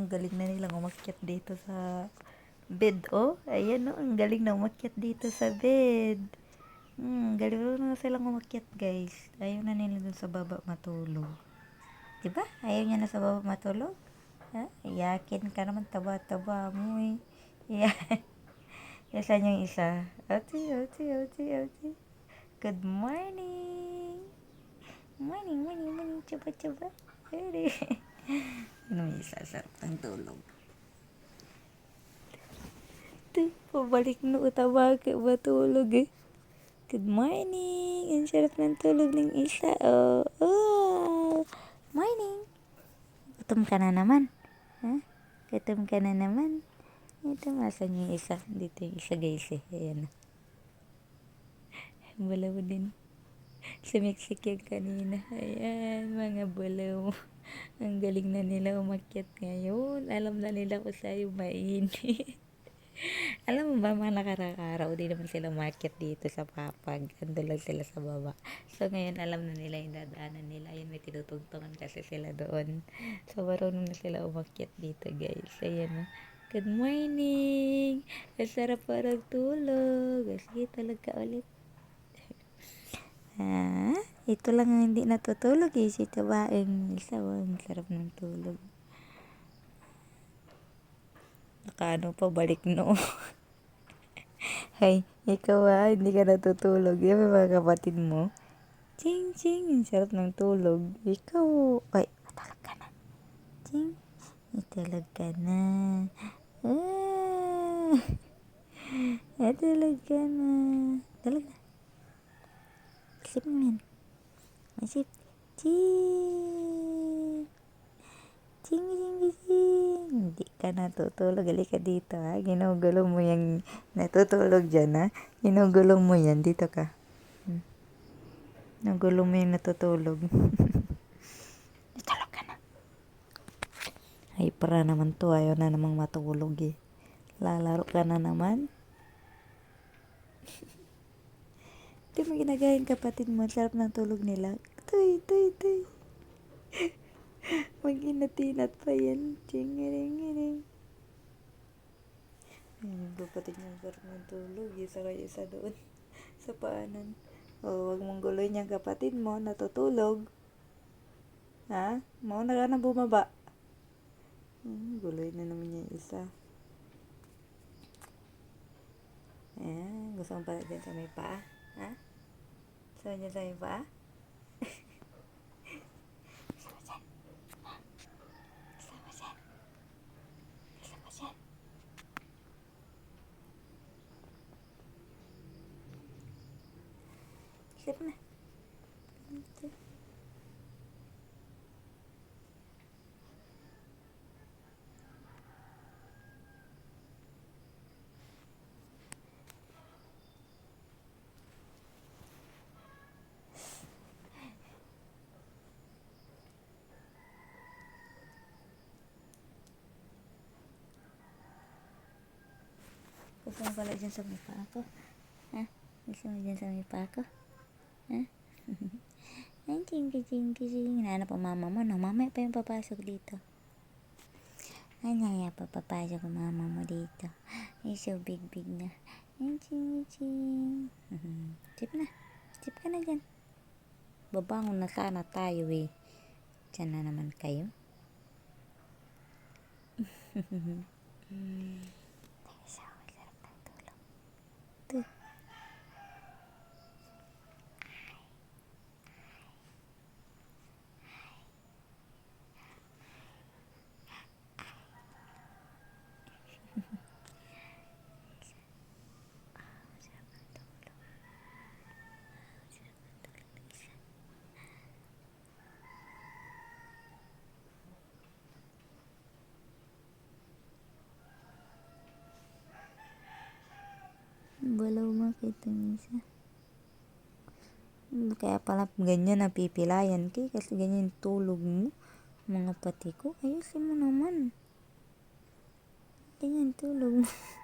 Ang galing na nilang umakyat dito sa bed, oh. Ayan, oh. Ang galing na umakyat dito sa bed. Hmm, galing na silang umakyat, guys. Ayaw na nila dun sa baba matulog. Diba? Ayaw niya na sa baba matulog? Ha? Iyakin ka naman, taba-taba mo, eh. Iyan. Yasan yung isa. Oti, oti, oti, oti. Good morning. Morning, morning, morning. Chaba, chaba. Ready. Ano may isa? Sarap ng tulog. Pabalik na utawa ka matulog eh. Good morning. Ang sarap ng tulog ng isa. Oh, oh. Morning. Gutom ka na naman. Ha? Gutom ka na naman. Ito, masan yung isa. Dito yung isa guys eh. Ayan. Balaw din. Sumiksik yung kanina. Ayan, mga balaw. Ang galing na nila umakyat ngayon. Alam na nila kung sa'yo mainit. Alam mo ba, mga nakarang-araw, di naman sila umakyat dito sa papag. Ando lang sila sa baba. So, ngayon, alam na nila yung dadaanan nila. Ayun, may tinutugtungan kasi sila doon. So, marunong na sila umakyat dito, guys. Ayan, oh. Good morning! Ang sarap parang tulog. Sige, tulog ulit. Ito lang ang hindi natutulog eh. Si tabaeng isa. Oh, ang sarap ng tulog. Nakaano pa, balik no. Hay, ikaw ah, hindi ka natutulog. Yan mga kapatid mo. Ching, ching, ang sarap ng tulog. Ikaw, ay, matulog ka na. Ching, matulog ka na. Ah, matulog ka na. Tulog na. Isip mo yan. Isip. Ching. Ching, ching, ching. Hindi ka natutulog. Halika dito ha. Ginugulo mo yung natutulog dyan ha. Ginugulo mo yan. Dito ka. Hmm. Nagulo mo yung natutulog. Natulog ka na. Ay, para naman to. Ayaw na namang matulog eh. Lalaro ka na naman. Ito mo ginagayin kapatid mo. Sarap ng tulog nila. Tuy, tuy, tuy. Mag-inatinat pa yan. Chingiring-iring. Ayun, kapatid niya sarap ng tulog. Isa kayo isa doon. Sa paanan. O, wag mong guloy niyang kapatid mo. Natutulog. Ha? Mau na ka na bumaba. Hmm, guloy na naman niya isa. Ayan, gusto mo pala dyan sa may paa? Ha? Gusto mo dyan sa may paa? Gusto mo dyan? Ha? Gusto mo dyan? Gusto mo dyan? Isip na. Ito. Gusto mo pala dyan sa paa ko? Ha? Gusto mo dyan sa paa ko? Ha? Ay, chinky, chinky, chinky. Hinahanap ang mama mo, no? Mamaya pa yung papasok dito. Ay, naya pa papasok ang mama mo dito. Ay, so big, big na. Ay, chinky, ching. Sip na. Sip ka na dyan. Babangon na sana tayo eh. Diyan na naman kayo. So, sarap ng tulog. Ito. Ng isa. Hmm, Kaya pala ganyan napipilayan kay kasi ganyan tulog mo. Mga pati ko, ayusin mo naman. Ganyan tulog mo.